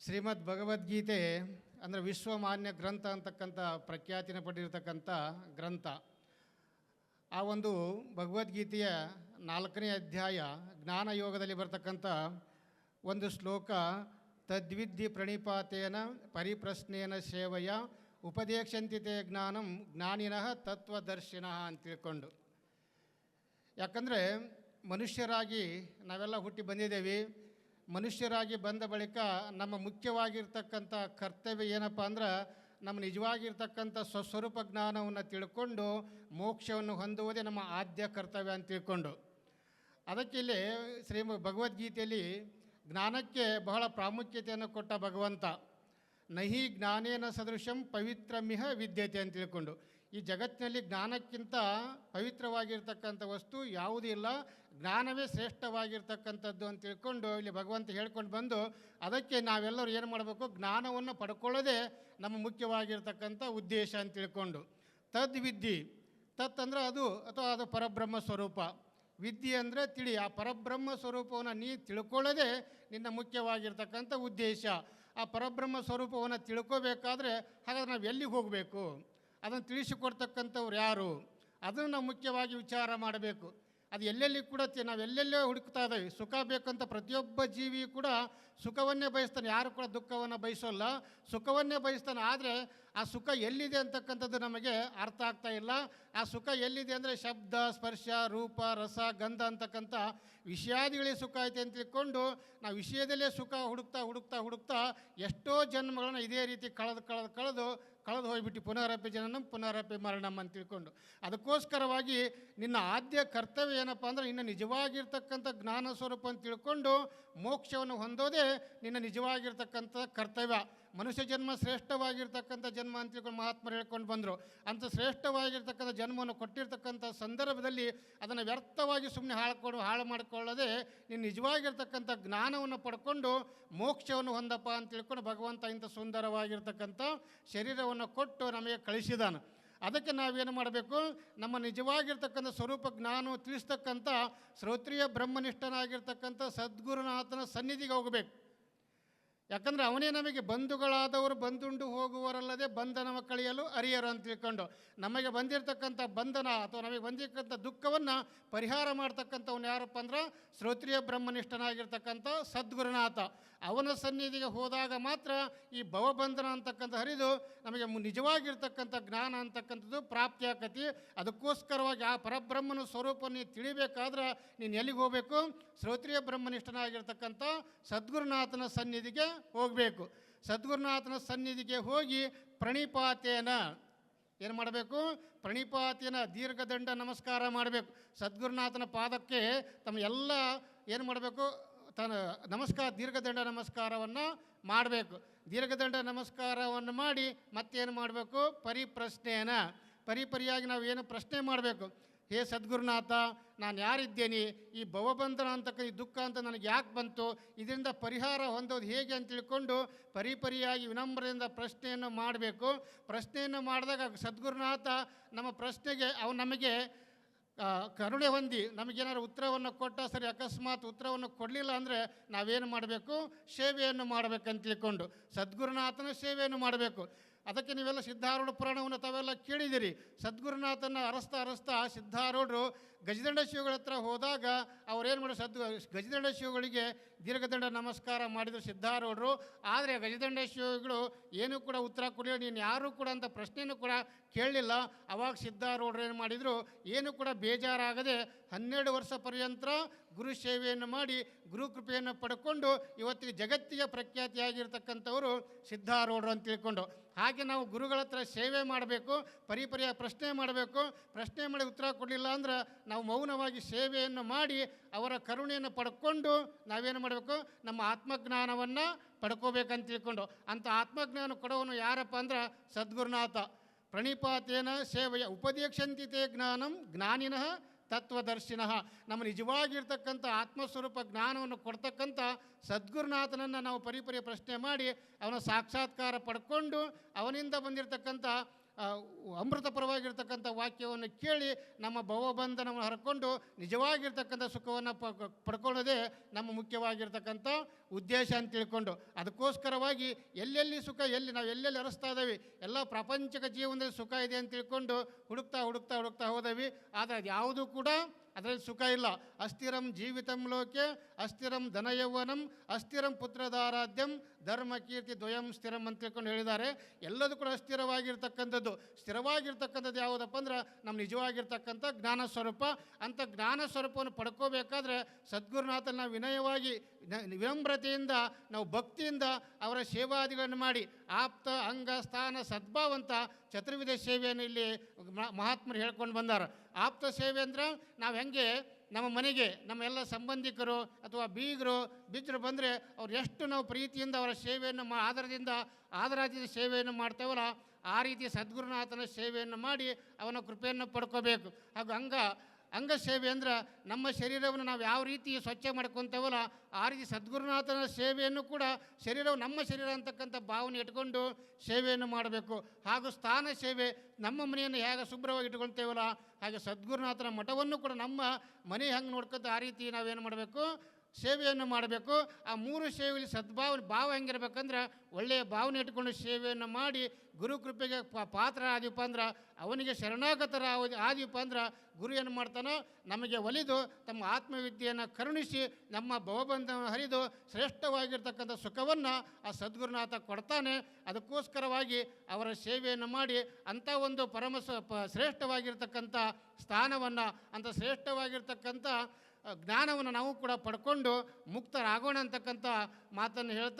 ಶ್ರೀಮದ್ ಭಗವದ್ಗೀತೆ ಅಂದರೆ ವಿಶ್ವಮಾನ್ಯ ಗ್ರಂಥ ಅಂತಕ್ಕಂಥ ಪ್ರಖ್ಯಾತಿನ ಪಡೆದಿರತಕ್ಕಂಥ ಗ್ರಂಥ. ಆ ಒಂದು ಭಗವದ್ಗೀತೆಯ ನಾಲ್ಕನೇ ಅಧ್ಯಾಯ ಜ್ಞಾನಯೋಗದಲ್ಲಿ ಬರ್ತಕ್ಕಂಥ ಒಂದು ಶ್ಲೋಕ, ತದ್ವಿದ್ಧಿ ಪ್ರಣಿಪಾತೇನ ಪರಿಪ್ರಶ್ನೇನ ಸೇವೆಯ ಉಪದೇಶಂತಿತೆಯ ಜ್ಞಾನಂ ಜ್ಞಾನಿನಃ ತತ್ವದರ್ಶಿನ ಅಂತ ತಿಳ್ಕೊಂಡು. ಯಾಕಂದರೆ ಮನುಷ್ಯರಾಗಿ ನಾವೆಲ್ಲ ಹುಟ್ಟಿ ಬಂದಿದ್ದೇವೆ ಮನುಷ್ಯರಾಗಿ ಬಂದ ಬಳಿಕ ನಮ್ಮ ಮುಖ್ಯವಾಗಿರ್ತಕ್ಕಂಥ ಕರ್ತವ್ಯ ಏನಪ್ಪ ಅಂದ್ರೆ ನಮ್ಮ ನಿಜವಾಗಿರ್ತಕ್ಕಂಥ ಸ್ವಸ್ವರೂಪ ಜ್ಞಾನವನ್ನು ತಿಳ್ಕೊಂಡು ಮೋಕ್ಷವನ್ನು ಹೊಂದುವುದೇ ನಮ್ಮ ಆದ್ಯ ಕರ್ತವ್ಯ ಅಂತ ತಿಳ್ಕೊಂಡು. ಅದಕ್ಕೆ ಇಲ್ಲಿ ಶ್ರೀ ಭಗವದ್ಗೀತೆಯಲ್ಲಿ ಜ್ಞಾನಕ್ಕೆ ಬಹಳ ಪ್ರಾಮುಖ್ಯತೆಯನ್ನು ಕೊಟ್ಟ ಭಗವಂತ. ನಹಿ ಜ್ಞಾನೇನ ಸದೃಶಂ ಪವಿತ್ರಮಿಹ ವಿದ್ಯತೆ ಅಂತ ತಿಳ್ಕೊಂಡು. ಈ ಜಗತ್ತಿನಲ್ಲಿ ಜ್ಞಾನಕ್ಕಿಂತ ಪವಿತ್ರವಾಗಿರ್ತಕ್ಕಂಥ ವಸ್ತು ಯಾವುದೂ ಇಲ್ಲ. ಜ್ಞಾನವೇ ಶ್ರೇಷ್ಠವಾಗಿರ್ತಕ್ಕಂಥದ್ದು ಅಂತ ತಿಳ್ಕೊಂಡು ಇಲ್ಲಿ ಭಗವಂತ ಹೇಳ್ಕೊಂಡು ಬಂದು ಅದಕ್ಕೆ ನಾವೆಲ್ಲರೂ ಏನು ಮಾಡಬೇಕು? ಜ್ಞಾನವನ್ನು ಪಡ್ಕೊಳ್ಳೋದೇ ನಮ್ಮ ಮುಖ್ಯವಾಗಿರ್ತಕ್ಕಂಥ ಉದ್ದೇಶ ಅಂತ ತಿಳ್ಕೊಂಡು. ತದ್ವಿದ್ಯೆ ತತ್ ಅಂದರೆ ಅದು ಅಥವಾ ಅದು ಪರಬ್ರಹ್ಮ ಸ್ವರೂಪ. ವಿದ್ಯೆ ಅಂದರೆ ತಿಳಿ. ಆ ಪರಬ್ರಹ್ಮ ಸ್ವರೂಪವನ್ನು ನೀ ತಿಳ್ಕೊಳ್ಳೋದೇ ನಿನ್ನ ಮುಖ್ಯವಾಗಿರ್ತಕ್ಕಂಥ ಉದ್ದೇಶ. ಆ ಪರಬ್ರಹ್ಮ ಸ್ವರೂಪವನ್ನು ತಿಳ್ಕೋಬೇಕಾದ್ರೆ ಹಾಗಾದ್ರೆ ನಾವು ಎಲ್ಲಿಗೆ ಹೋಗಬೇಕು? ಅದನ್ನು ತಿಳಿಸಿಕೊಡ್ತಕ್ಕಂಥವ್ರು ಯಾರು? ಅದನ್ನು ನಾವು ಮುಖ್ಯವಾಗಿ ವಿಚಾರ ಮಾಡಬೇಕು. ಅದು ಎಲ್ಲೆಲ್ಲಿ ಕೂಡ ನಾವು ಎಲ್ಲೆಲ್ಲೇ ಹುಡುಕ್ತಾ ಇದ್ದೇವೆ. ಸುಖ ಬೇಕಂತ ಪ್ರತಿಯೊಬ್ಬ ಜೀವಿ ಕೂಡ ಸುಖವನ್ನೇ ಬಯಸ್ತಾನೆ. ಯಾರು ಕೂಡ ದುಃಖವನ್ನು ಬಯಸೋಲ್ಲ. ಸುಖವನ್ನೇ ಬಯಸ್ತಾನೆ. ಆದರೆ ಆ ಸುಖ ಎಲ್ಲಿದೆ ಅಂತಕ್ಕಂಥದ್ದು ನಮಗೆ ಅರ್ಥ ಆಗ್ತಾ ಇಲ್ಲ. ಆ ಸುಖ ಎಲ್ಲಿದೆ ಅಂದರೆ ಶಬ್ದ, ಸ್ಪರ್ಶ, ರೂಪ, ರಸ, ಗಂಧ ಅಂತಕ್ಕಂಥ ವಿಷಯಾದಿಗಳೇ ಸುಖ ಐತೆ ಅಂತ ತಿಳ್ಕೊಂಡು ನಾವು ವಿಷಯದಲ್ಲೇ ಸುಖ ಹುಡುಕ್ತಾ ಹುಡುಕ್ತಾ ಹುಡುಕ್ತಾ ಎಷ್ಟೋ ಜನ್ಮಗಳನ್ನ ಇದೇ ರೀತಿ ಕಳೆದು ಕಳೆದು ಕಳೆದು ಕಳೆದು ಹೋಗಿಬಿಟ್ಟು ಪುನರಪಿ ಜನನಂ ಪುನರಪಿ ಮರಣಂ ಅಂತ ತಿಳ್ಕೊಂಡು. ಅದಕ್ಕೋಸ್ಕರವಾಗಿ ನಿನ್ನ ಆದ್ಯ ಕರ್ತವ್ಯ ಏನಪ್ಪ ಅಂದರೆ ನಿನ್ನ ನಿಜವಾಗಿರ್ತಕ್ಕಂಥ ಜ್ಞಾನ ಸ್ವರೂಪ ಅಂತ ತಿಳ್ಕೊಂಡು ಮೋಕ್ಷವನ್ನು ಹೊಂದೋದೇ ನಿನ್ನ ನಿಜವಾಗಿರ್ತಕ್ಕಂಥ ಕರ್ತವ್ಯ. ಮನುಷ್ಯ ಜನ್ಮ ಶ್ರೇಷ್ಠವಾಗಿರ್ತಕ್ಕಂಥ ಜನ್ಮ ಅಂತ ತಿಳ್ಕೊಂಡು ಮಹಾತ್ಮರು ಹೇಳ್ಕೊಂಡು ಬಂದರು. ಅಂಥ ಶ್ರೇಷ್ಠವಾಗಿರ್ತಕ್ಕಂಥ ಜನ್ಮವನ್ನು ಕೊಟ್ಟಿರ್ತಕ್ಕಂಥ ಸಂದರ್ಭದಲ್ಲಿ ಅದನ್ನು ವ್ಯರ್ಥವಾಗಿ ಸುಮ್ಮನೆ ಹಾಳ್ಕೊಂಡು ಹಾಳು ಮಾಡಿಕೊಳ್ಳದೆ ನೀನು ನಿಜವಾಗಿರ್ತಕ್ಕಂಥ ಜ್ಞಾನವನ್ನು ಪಡ್ಕೊಂಡು ಮೋಕ್ಷವನ್ನು ಹೊಂದಪ್ಪ ಅಂತ ತಿಳ್ಕೊಂಡು ಭಗವಂತ ಇಂಥ ಸುಂದರವಾಗಿರ್ತಕ್ಕಂಥ ಶರೀರವನ್ನು ಕೊಟ್ಟು ನಮಗೆ ಕಳಿಸಿದಾನೆ. ಅದಕ್ಕೆ ನಾವೇನು ಮಾಡಬೇಕು? ನಮ್ಮ ನಿಜವಾಗಿರ್ತಕ್ಕಂಥ ಸ್ವರೂಪ ಜ್ಞಾನ ತಿಳಿಸ್ತಕ್ಕಂಥ ಶ್ರೋತ್ರಿಯ ಬ್ರಹ್ಮನಿಷ್ಠನಾಗಿರ್ತಕ್ಕಂಥ ಸದ್ಗುರುನಾಥನ ಸನ್ನಿಧಿಗೆ ಹೋಗಬೇಕು. ಯಾಕಂದರೆ ಅವನೇ ನಮಗೆ ಬಂಧುಗಳಾದವರು ಬಂದುಂಡು ಹೋಗುವರಲ್ಲದೆ ಬಂಧನವ ಕಳೆಯಲು ಅರಿಯರು ಅಂತ ತಿಳ್ಕೊಂಡು ನಮಗೆ ಬಂದಿರತಕ್ಕಂಥ ಬಂಧನ ಅಥವಾ ನಮಗೆ ಬಂದಿರತಕ್ಕಂಥ ದುಃಖವನ್ನು ಪರಿಹಾರ ಮಾಡ್ತಕ್ಕಂಥವ್ನು ಯಾರಪ್ಪ ಅಂದ್ರೆ ಶ್ರೋತ್ರಿಯ ಬ್ರಹ್ಮನಿಷ್ಠನಾಗಿರ್ತಕ್ಕಂಥ ಸದ್ಗುರುನಾಥ. ಅವನ ಸನ್ನಿಧಿಗೆ ಹೋದಾಗ ಮಾತ್ರ ಈ ಭವಬಂಧನ ಅಂತಕ್ಕಂಥ ಹರಿದು ನಮಗೆ ನಿಜವಾಗಿರ್ತಕ್ಕಂಥ ಜ್ಞಾನ ಅಂತಕ್ಕಂಥದ್ದು ಪ್ರಾಪ್ತಿಯಾಕತಿ ಅದಕ್ಕೋಸ್ಕರವಾಗಿ ಆ ಪರಬ್ರಹ್ಮನ ಸ್ವರೂಪ ನೀನು ತಿಳಿಬೇಕಾದ್ರೆ ನೀನು ಎಲ್ಲಿಗೆ ಹೋಗಬೇಕು? ಶ್ರೋತ್ರಿಯ ಬ್ರಹ್ಮನಿಷ್ಠನಾಗಿರ್ತಕ್ಕಂಥ ಸದ್ಗುರುನಾಥನ ಸನ್ನಿಧಿಗೆ ಹೋಗಬೇಕು. ಸದ್ಗುರುನಾಥನ ಸನ್ನಿಧಿಗೆ ಹೋಗಿ ಪ್ರಣಿಪಾತೇನ ಏನು ಮಾಡಬೇಕು? ಪ್ರಣಿಪಾತಿನ ದೀರ್ಘದಂಡ ನಮಸ್ಕಾರ ಮಾಡಬೇಕು. ಸದ್ಗುರುನಾಥನ ಪಾದಕ್ಕೆ ತಮ್ಮ ಎಲ್ಲ ಏನು ಮಾಡಬೇಕು? ತನ್ನ ನಮಸ್ಕಾರ, ದೀರ್ಘದಂಡ ನಮಸ್ಕಾರವನ್ನು ಮಾಡಬೇಕು. ದೀರ್ಘದಂಡ ನಮಸ್ಕಾರವನ್ನು ಮಾಡಿ ಮತ್ತೇನು ಮಾಡಬೇಕು? ಪರಿಪ್ರಶ್ನೆಯನ್ನು. ಪರಿಪರಿಯಾಗಿ ನಾವು ಏನು ಪ್ರಶ್ನೆ ಮಾಡಬೇಕು? ಹೇ ಸದ್ಗುರುನಾಥ, ನಾನು ಯಾರಿದ್ದೇನೆ? ಈ ಭವಬಂಧನ ಅಂತಕ್ಕ ಈ ದುಃಖ ಅಂತ ನನಗೆ ಯಾಕೆ ಬಂತು? ಇದರಿಂದ ಪರಿಹಾರ ಹೊಂದೋದು ಹೇಗೆ ಅಂತ ತಿಳ್ಕೊಂಡು ಪರಿಪರಿಯಾಗಿ ವಿನಮ್ರದಿಂದ ಪ್ರಶ್ನೆಯನ್ನು ಮಾಡಬೇಕು. ಪ್ರಶ್ನೆಯನ್ನು ಮಾಡಿದಾಗ ಸದ್ಗುರುನಾಥ ನಮ್ಮ ಪ್ರಶ್ನೆಗೆ, ಅವು ನಮಗೆ ಕರುಣೆ ಹೊಂದಿ, ನಮಗೇನಾದ್ರು ಉತ್ತರವನ್ನು ಕೊಟ್ಟ ಸರಿ ಅಕಸ್ಮಾತ್ ಉತ್ತರವನ್ನು ಕೊಡಲಿಲ್ಲ ಅಂದರೆ ನಾವೇನು ಮಾಡಬೇಕು? ಸೇವೆಯನ್ನು ಮಾಡಬೇಕಂತ ತಿಳ್ಕೊಂಡು, ಸದ್ಗುರುನಾಥನ ಸೇವೆಯನ್ನು ಮಾಡಬೇಕು. ಅದಕ್ಕೆ ನೀವೆಲ್ಲ ಸಿದ್ಧಾರೂಢ ಪುರಾಣವನ್ನು ತಾವೆಲ್ಲ ಕೇಳಿದಿರಿ ಸದ್ಗುರುನಾಥನ ಅರಸ್ತಾ ಅರಸ್ತಾ ಸಿದ್ಧಾರೂಢರು ಗಜದಂಡ ಶಿವಗಳ ಹತ್ರ ಹೋದಾಗ ಅವ್ರೇನು ಮಾಡಿ ಸದ್ ಗಜದಂಡ ಶಿವಗಳಿಗೆ ದೀರ್ಘದಂಡ ನಮಸ್ಕಾರ ಮಾಡಿದರು ಸಿದ್ಧಾರೂಢರು. ಆದರೆ ಗಜದಂಡ ಶಿವಗಳು ಏನೂ ಕೂಡ ಉತ್ತರ ಕೊಡಲಿಲ್ಲ, ನೀನು ಯಾರೂ ಕೂಡ ಅಂತ ಪ್ರಶ್ನೆಯನ್ನು ಕೂಡ ಕೇಳಲಿಲ್ಲ. ಅವಾಗ ಸಿದ್ಧಾರೂಢರು ಏನು ಮಾಡಿದರು, ಏನು ಕೂಡ ಬೇಜಾರಾಗದೆ ಹನ್ನೆರಡು ವರ್ಷ ಪರ್ಯಂತ ಗುರು ಸೇವೆಯನ್ನು ಮಾಡಿ, ಗುರು ಕೃಪೆಯನ್ನು ಪಡ್ಕೊಂಡು ಇವತ್ತಿಗೆ ಜಗತ್ತಿಗೆ ಪ್ರಖ್ಯಾತಿಯಾಗಿರ್ತಕ್ಕಂಥವರು ಸಿದ್ಧಾರೂಢರು ಅಂತ ತಿಳ್ಕೊಂಡು. ಹಾಗೆ ನಾವು ಗುರುಗಳ ಹತ್ರ ಸೇವೆ ಮಾಡಬೇಕು ಪರಿಪರಿಯ ಪ್ರಶ್ನೆ ಮಾಡಬೇಕು. ಪ್ರಶ್ನೆ ಮಾಡಿ ಉತ್ತರ ಕೊಡಲಿಲ್ಲ ಅಂದ್ರೆ ನಾವು ಮೌನವಾಗಿ ಸೇವೆಯನ್ನು ಮಾಡಿ ಅವರ ಕರುಣೆಯನ್ನು ಪಡ್ಕೊಂಡು ನಾವೇನು ಮಾಡಬೇಕು? ನಮ್ಮ ಆತ್ಮಜ್ಞಾನವನ್ನು ಪಡ್ಕೋಬೇಕಂತ ತಿಳ್ಕೊಂಡು. ಅಂಥ ಆತ್ಮಜ್ಞಾನ ಕೊಡೋನು ಯಾರಪ್ಪ ಅಂದ್ರೆ ಸದ್ಗುರುನಾಥ. ಪ್ರಣಿಪಾತೇನ ಸೇವೆಯ ಉಪದೇಶಂತಿತೆ ಜ್ಞಾನಂ ಜ್ಞಾನಿನಃ ತತ್ವದರ್ಶಿನಃ ನಮ್ಮ ನಿಜವಾಗಿರ್ತಕ್ಕಂಥ ಆತ್ಮಸ್ವರೂಪ ಜ್ಞಾನವನ್ನು ಕೊಡ್ತಕ್ಕಂಥ ಸದ್ಗುರುನಾಥನನ್ನು ನಾವು ಪರಿಪರಿ ಪ್ರಶ್ನೆ ಮಾಡಿ ಅವನ ಸಾಕ್ಷಾತ್ಕಾರ ಪಡ್ಕೊಂಡು ಅವನಿಂದ ಬಂದಿರತಕ್ಕಂಥ ಆ, ಅಮೃತಪರವಾಗಿರ್ತಕ್ಕಂಥ ವಾಕ್ಯವನ್ನು ಕೇಳಿ ನಮ್ಮ ಭವಬಂಧನವನ್ನು ಹರ್ಕೊಂಡು ನಿಜವಾಗಿರ್ತಕ್ಕಂಥ ಸುಖವನ್ನು ಪ ಪಡ್ಕೊಳ್ಳೋದೇ ನಮ್ಮ ಮುಖ್ಯವಾಗಿರ್ತಕ್ಕಂಥ ಉದ್ದೇಶ ಅಂತ ತಿಳ್ಕೊಂಡು ಅದಕ್ಕೋಸ್ಕರವಾಗಿ ಎಲ್ಲೆಲ್ಲಿ ಸುಖ ಎಲ್ಲಿ ನಾವು ಎಲ್ಲೆಲ್ಲಿ ಅರಸ್ತಾ ಇದ್ದೀವಿ ಎಲ್ಲ ಪ್ರಾಪಂಚಿಕ ಜೀವನದಲ್ಲಿ ಸುಖ ಇದೆ ಅಂತ ತಿಳ್ಕೊಂಡು ಹುಡುಕ್ತಾ ಹುಡುಕ್ತಾ ಹುಡುಕ್ತಾ ಹೋದವಿ. ಆದರೆ ಅದು ಯಾವುದೂ ಕೂಡ ಅದರಲ್ಲಿ ಸುಖ ಇಲ್ಲ. ಅಸ್ಥಿರಂ ಜೀವಿತಂ ಲೋಕೆ, ಅಸ್ಥಿರಂ ಧನಯೌವನಂ, ಅಸ್ಥಿರಂ ಪುತ್ರದಾರಾಧ್ಯಂ, ಧರ್ಮ ಕೀರ್ತಿ ದ್ವಯಂ ಸ್ಥಿರಂ ಅಂತ ತಿಳ್ಕೊಂಡು ಹೇಳಿದ್ದಾರೆ. ಎಲ್ಲದೂ ಕೂಡ ಅಸ್ಥಿರವಾಗಿರ್ತಕ್ಕಂಥದ್ದು. ಸ್ಥಿರವಾಗಿರ್ತಕ್ಕಂಥದ್ದು ಯಾವುದಪ್ಪ ಅಂದ್ರೆ ನಮ್ಮ ನಿಜವಾಗಿರ್ತಕ್ಕಂಥ ಜ್ಞಾನ ಸ್ವರೂಪ. ಅಂಥ ಜ್ಞಾನ ಸ್ವರೂಪವನ್ನು ಪಡ್ಕೋಬೇಕಾದ್ರೆ ಸದ್ಗುರುನಾಥನ ನಾವು ವಿನಯವಾಗಿ ವಿನಮ್ರತೆಯಿಂದ, ನಾವು ಭಕ್ತಿಯಿಂದ ಅವರ ಸೇವಾದಿಗಳನ್ನು ಮಾಡಿ, ಆಪ್ತ, ಅಂಗ, ಸ್ಥಾನ ಸದ್ಭಾವಂತ ಚತುರ್ವಿಧ ಸೇವೆಯನ್ನು ಇಲ್ಲಿ ಮಹಾತ್ಮರು ಹೇಳ್ಕೊಂಡು ಬಂದಾರ. ಆಪ್ತ ಸೇವೆ ಅಂದ್ರೆ ನಾವು ಹೆಂಗೆ ನಮ್ಮ ಮನೆಗೆ ನಮ್ಮ ಎಲ್ಲ ಸಂಬಂಧಿಕರು ಅಥವಾ ಬೀಗರು ಬಿಜ್ಜರು ಬಂದರೆ ಅವ್ರು ಎಷ್ಟು ನಾವು ಪ್ರೀತಿಯಿಂದ ಅವರ ಸೇವೆಯನ್ನು ಮಾ ಆಧಾರದಿಂದ ಆದರಾತಿದ ಸೇವೆಯನ್ನು ಮಾಡ್ತೇವಲ್ಲ, ಆ ರೀತಿ ಸದ್ಗುರುನಾಥನ ಸೇವೆಯನ್ನು ಮಾಡಿ ಅವನ ಕೃಪೆಯನ್ನು ಪಡ್ಕೋಬೇಕು. ಹಾಗೂ ಅಂಗ ಅಂಗ ಸೇವೆ ಅಂದ್ರೆ ನಮ್ಮ ಶರೀರವನ್ನು ನಾವು ಯಾವ ರೀತಿ ಸ್ವಚ್ಛ ಮಾಡ್ಕೊತೇವಲ್ಲ, ಆ ರೀತಿ ಸದ್ಗುರುನಾಥನ ಸೇವೆಯನ್ನು ಕೂಡ ಶರೀರವು ನಮ್ಮ ಶರೀರ ಅಂತಕ್ಕಂಥ ಭಾವನೆ ಇಟ್ಕೊಂಡು ಸೇವೆಯನ್ನು ಮಾಡಬೇಕು. ಹಾಗೂ ಸ್ಥಾನ ಸೇವೆ ನಮ್ಮ ಮನೆಯನ್ನು ಹೇಗೆ ಶುಭ್ರವಾಗಿ ಇಟ್ಕೊಳ್ತೇವಲ್ಲ, ಹಾಗೆ ಸದ್ಗುರುನಾಥನ ಮಠವನ್ನು ಕೂಡ ನಮ್ಮ ಮನೆ ಹೆಂಗೆ ನೋಡ್ಕೊತ ಆ ರೀತಿ ನಾವೇನು ಮಾಡಬೇಕು? ಸೇವೆಯನ್ನು ಮಾಡಬೇಕು. ಆ ಮೂರು ಸೇವೆಯಲ್ಲಿ ಸದ್ಭಾವನೆ ಭಾವ ಹೆಂಗಿರ್ಬೇಕಂದ್ರೆ ಒಳ್ಳೆಯ ಭಾವನೆ ಇಟ್ಕೊಂಡು ಸೇವೆಯನ್ನು ಮಾಡಿ ಗುರು ಕೃಪೆಗೆ ಪಾತ್ರ ಆದಿಪ್ಪ ಅಂದ್ರೆ ಅವನಿಗೆ ಶರಣಾಗತರ ಆದೀಪ ಅಂದ್ರೆ ಗುರು ಏನು ಮಾಡ್ತಾನೋ, ನಮಗೆ ಒಲಿದು ತಮ್ಮ ಆತ್ಮವಿದ್ಯೆಯನ್ನು ಕರುಣಿಸಿ ನಮ್ಮ ಭವಬಂಧವನ್ನು ಹರಿದು ಶ್ರೇಷ್ಠವಾಗಿರ್ತಕ್ಕಂಥ ಸುಖವನ್ನು ಆ ಸದ್ಗುರುನಾಥ ಕೊಡ್ತಾನೆ. ಅದಕ್ಕೋಸ್ಕರವಾಗಿ ಅವರ ಸೇವೆಯನ್ನು ಮಾಡಿ ಅಂಥ ಒಂದು ಪರಮ ಶ್ರೇಷ್ಠವಾಗಿರ್ತಕ್ಕಂಥ ಸ್ಥಾನವನ್ನು ಅಂಥ ಶ್ರೇಷ್ಠವಾಗಿರ್ತಕ್ಕಂಥ ಜ್ಞಾನವನ್ನು ನಾವು ಕೂಡ ಪಡ್ಕೊಂಡು ಮುಕ್ತರಾಗೋಣ ಅಂತಕ್ಕಂಥ ಮಾತನ್ನು ಹೇಳ್ತಾ